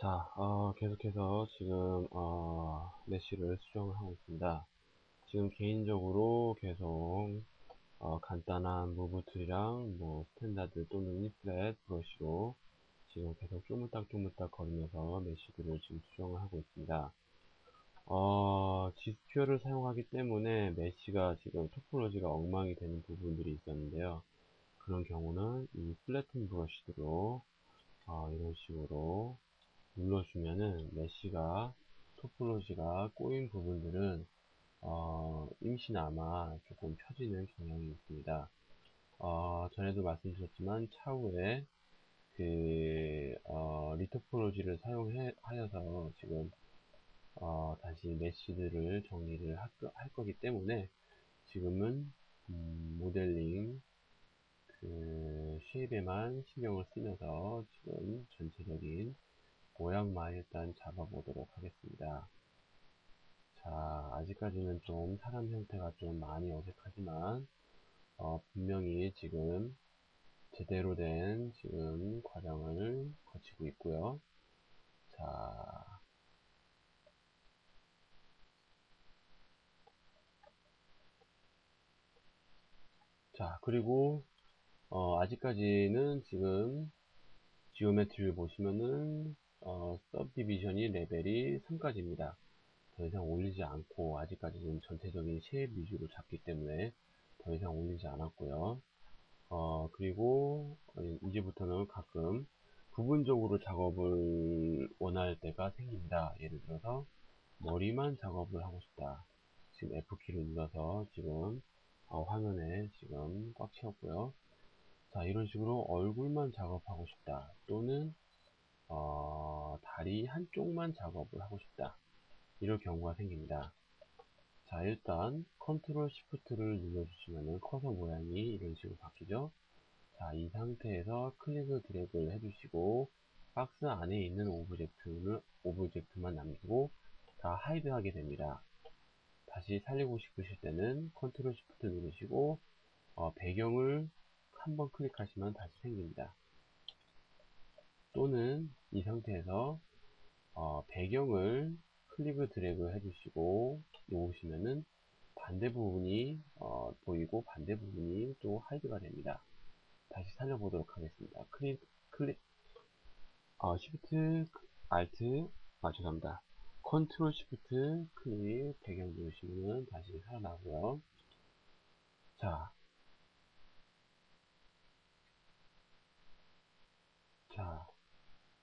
자, 어, 계속해서 지금, 어, 메쉬를 수정을 하고 있습니다. 지금 개인적으로 계속, 어, 간단한 무브 툴이랑, 뭐, 스탠다드 또는 리플렛 브러쉬로 지금 계속 쪼물딱쪼물딱 거리면서 메쉬들을 지금 수정을 하고 있습니다. 어, 지스큐어를 사용하기 때문에 메쉬가 지금 토폴로지가 엉망이 되는 부분들이 있었는데요. 그런 경우는 이 플래튼 브러쉬로, 어, 이런 식으로 눌러주면은 메쉬가 토폴로지가 꼬인 부분들은 어, 임시나마 조금 펴지는 경향이 있습니다. 어, 전에도 말씀드렸지만 차후에 그 어, 리토폴로지를 사용하여서 지금 어, 다시 메쉬들을 정리를 할, 할, 거기 때문에 지금은 음, 모델링 그 쉐입에만 신경을 쓰면서 지금 전체적인 모양만 일단 잡아보도록 하겠습니다. 자, 아직까지는 좀 사람 형태가 좀 많이 어색하지만, 어, 분명히 지금 제대로 된 지금 과정을 거치고 있고요. 자, 자, 그리고, 어, 아직까지는 지금 지오메트리를 보시면은 어, 서브디비전이 레벨이 3까지입니다. 더 이상 올리지 않고 아직까지는 전체적인 쉐입 위주로 잡기 때문에 더 이상 올리지 않았고요. 어, 그리고 이제부터는 가끔 부분적으로 작업을 원할 때가 생깁니다. 예를 들어서 머리만 작업을 하고 싶다. 지금 F키를 눌러서 지금 어, 화면에 지금 꽉 채웠고요. 자 이런 식으로 얼굴만 작업하고 싶다. 또는 어, 다리 한쪽만 작업을 하고 싶다. 이럴 경우가 생깁니다. 자, 일단 컨트롤 시프트를 눌러주시면 커서 모양이 이런 식으로 바뀌죠. 자, 이 상태에서 클릭을 드래그를 해주시고 박스 안에 있는 오브젝트를 오브젝트만 남기고 다 하이드하게 됩니다. 다시 살리고 싶으실 때는 컨트롤 시프트 누르시고 어, 배경을 한번 클릭하시면 다시 생깁니다. 또는 이 상태에서 어, 배경을 클릭을 드래그 해주시고 놓으시면은 반대 부분이 어, 보이고 반대 부분이 또 하이드가 됩니다. 다시 살려보도록 하겠습니다. 클릭 클릭 어, Shift Alt 아 죄송합니다. 컨트롤 Shift 클릭 배경 누르시면 다시 살아나고요. 자, 자,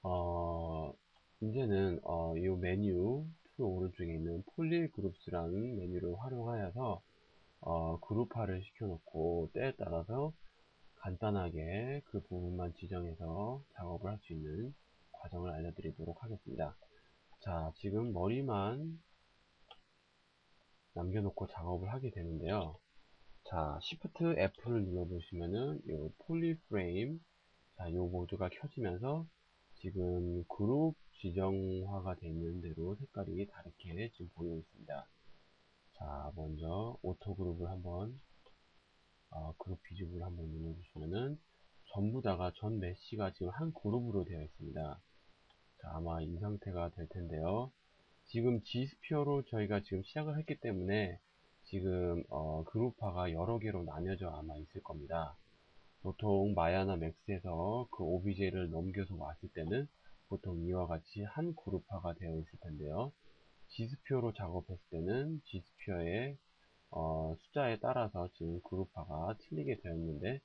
어, 이제는 어, 이 메뉴 툴 오른쪽에 있는 폴리 그룹스라는 메뉴를 활용하여서 어, 그룹화를 시켜놓고 때에 따라서 간단하게 그 부분만 지정해서 작업을 할 수 있는 과정을 알려드리도록 하겠습니다. 자, 지금 머리만 남겨놓고 작업을 하게 되는데요. 자, Shift F를 눌러보시면은 이 폴리 프레임 자, 요 모드가 켜지면서 지금 그룹 지정화가 되어 있는 대로 색깔이 다르게 지금 보이고 있습니다. 자, 먼저 오토 그룹을 한번 어, 그룹 비집을 한번 눌러주시면은 전부 다가 전 메시가 지금 한 그룹으로 되어 있습니다. 자, 아마 이 상태가 될 텐데요. 지금 G스피어로 저희가 지금 시작을 했기 때문에 지금 어, 그룹화가 여러 개로 나뉘어져 아마 있을 겁니다. 보통 마야나 맥스에서 그 OBJ를 넘겨서 왔을 때는 보통 이와 같이 한 그룹화가 되어 있을 텐데요. G스피어로 작업했을 때는 G스피어의 어, 숫자에 따라서 지금 그룹화가 틀리게 되어 있는데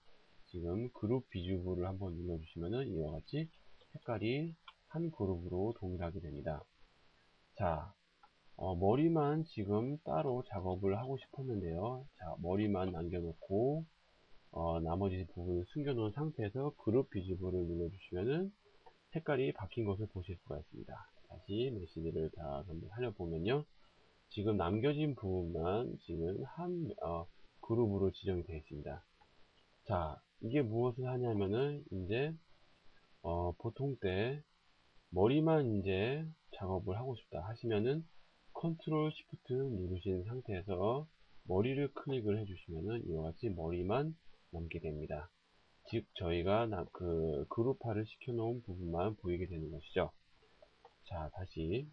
지금 그룹 비주브를 한번 눌러주시면은 이와 같이 색깔이 한 그룹으로 동일하게 됩니다. 자, 어, 머리만 지금 따로 작업을 하고 싶었는데요. 자, 머리만 남겨놓고 어, 나머지 부분을 숨겨놓은 상태에서 그룹 비주브를 눌러주시면은 색깔이 바뀐 것을 보실 수가 있습니다. 다시 메시지를 다 한번 살려보면요. 지금 남겨진 부분만 지금 한 어, 그룹으로 지정이 되어 있습니다. 자, 이게 무엇을 하냐면은 이제 어, 보통 때 머리만 이제 작업을 하고 싶다 하시면은 컨트롤 시프트 누르신 상태에서 머리를 클릭을 해주시면은 이와 같이 머리만 남게 됩니다. 즉 저희가 그 그룹화를 시켜놓은 부분만 보이게 되는 것이죠. 자, 다시